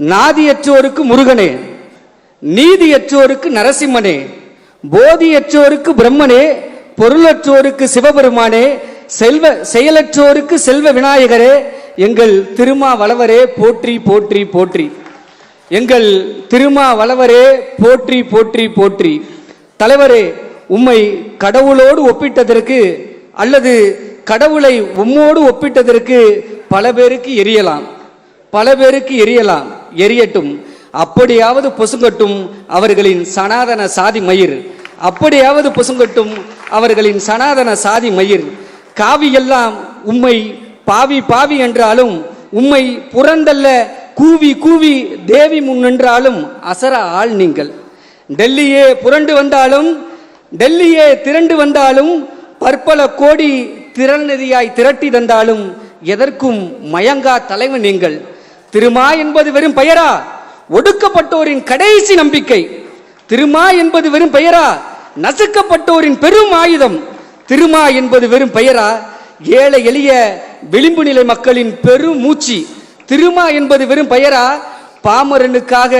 நாதியற்றோருக்கு முருகனே நீதியற்றோருக்கு நரசிம்மனே போதியற்றோருக்கு பிரம்மனே பொருளற்றோருக்கு சிவபெருமானே செல்வ செயலற்றோருக்கு செல்வ விநாயகரே எங்கள் திருமாவளவரே போற்றி போற்றி போற்றி. எங்கள் திருமாவளவரே போற்றி போற்றி போற்றி. தலைவரே உம்மை கடவுளோடு ஒப்பிட்டதற்கு அல்லது கடவுளை உம்மோடு ஒப்பிட்டதற்கு பல பேருக்கு எரியலாம். பல பேருக்கு எரியலாம். எரியட்டும். அப்படியாவது பொசுங்கட்டும் அவர்களின் சனாதன சாதி மயிர். அப்படியாவது பொசுங்கட்டும் அவர்களின் சனாதன சாதி மயிர். காவியெல்லாம் உம்மை பாவி பாவி என்றாலும் உம்மை புறந்தல்ல கூவி கூவி தேவி முன்னென்றாலும் அசர ஆள் நீங்கள். டெல்லியே புரண்டு வந்தாலும் டெல்லியே திரண்டு வந்தாலும் பற்பல கோடி திறநதியாய் திரட்டி தந்தாலும் எதற்கும் மயங்கா தலைவன் நீங்கள். திருமா என்பது வெறும் பெயரா? ஒடுக்கப்பட்டோரின் கடைசி நம்பிக்கை. திருமா என்பது வெறும் பெயரா? நசுக்கப்பட்டோரின் பெரும் ஆயுதம். திருமா என்பது வெறும் பெயரா? ஏழை எளிய விளிம்பு நிலை மக்களின் பெரும் மூச்சு. திருமா என்பது வெறும் பெயரா? பாமரனுக்காக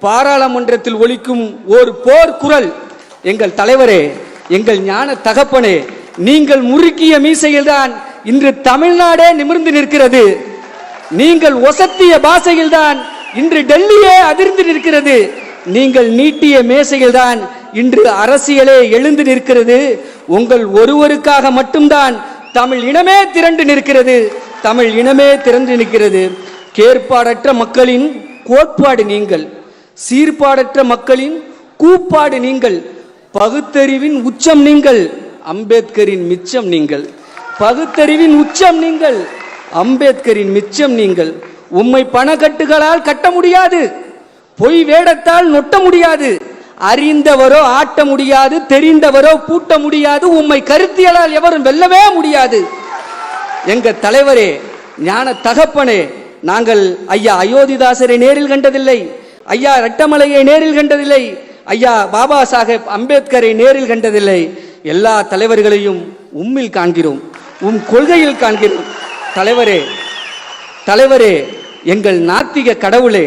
பாராளுமன்றத்தில் ஒலிக்கும் ஒரு போர் குரல். எங்கள் தலைவரே எங்கள் ஞான தகப்பனே நீங்கள் முறுக்கிய மீசையில்தான் இன்று தமிழ்நாடே நிமிர்ந்து நிற்கிறது. நீங்கள் ஒசத்திய பாசையில்தான் இன்று டெல்லியே அதிர்ந்து நிற்கிறது. நீங்கள் நீட்டிய மேசையில்தான் இன்று அரசியலே எழுந்து நிற்கிறது. உங்கள் ஒருவருக்காக மட்டும்தான் தமிழ் இனமே திரண்டு நிற்கிறது. தமிழ் இனமே திரண்டு நிற்கிறது. கேட்பாடற்ற மக்களின் கோட்பாடு நீங்கள். சீர்பாடற்ற மக்களின் கூப்பாடு நீங்கள். பகுத்தறிவின் உச்சம் நீங்கள். அம்பேத்கரின் மிச்சம் நீங்கள். பகுத்தறிவின் உச்சம் நீங்கள். அம்பேத்கரின் மிச்சம் நீங்கள் உம்மை பணக்கட்டுகளால் கட்ட முடியாது. பொய் வேடத்தால் நொட்ட முடியாது. அறிந்தவரோ ஆட்ட முடியாது தெரிந்தவரோ பூட்ட முடியாது உம்மை கருத்தியலால் எவரும் வெல்லவே முடியாது. எங்க தலைவரே ஞான தகப்பனே நாங்கள் ஐயா அயோத்திதாசரை நேரில் கண்டதில்லை ஐயா ரட்டமலையை நேரில் கண்டதில்லை ஐயா பாபா சாஹேப் அம்பேத்கரை நேரில் கண்டதில்லை. எல்லா தலைவர்களையும் உம்மில் காண்கிறோம் உம் கொள்கையில் காண்கிறோம். தலைவரே தலைவரே எங்கள் நாத்திக கடவுளே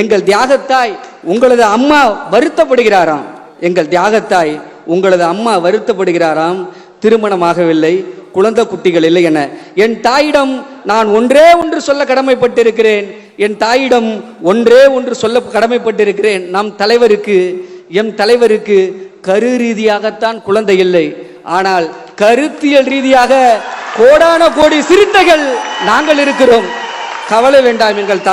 எங்கள் தியாகத்தாய் உங்களது அம்மா வருத்தப்படுகிறாராம். எங்கள் தியாகத்தாய் உங்களது அம்மா வருத்தப்படுகிறாராம். திருமணமாகவில்லை குழந்தை குட்டிகள் இல்லை என. என் தாயிடம் நான் ஒன்றே ஒன்று சொல்ல கடமைப்பட்டிருக்கிறேன். என் தாயிடம் ஒன்றே ஒன்று சொல்ல கடமைப்பட்டிருக்கிறேன். நம் தலைவருக்கு எம் தலைவருக்கு கரு ரீதியாகத்தான் குழந்தை இல்லை. ஆனால் கருத்தியல் ரீதியாக கோடான கோடி சிறுத்தைகள் நாங்கள் இருக்கிறோம். கவலை வேண்டாம் எங்கள்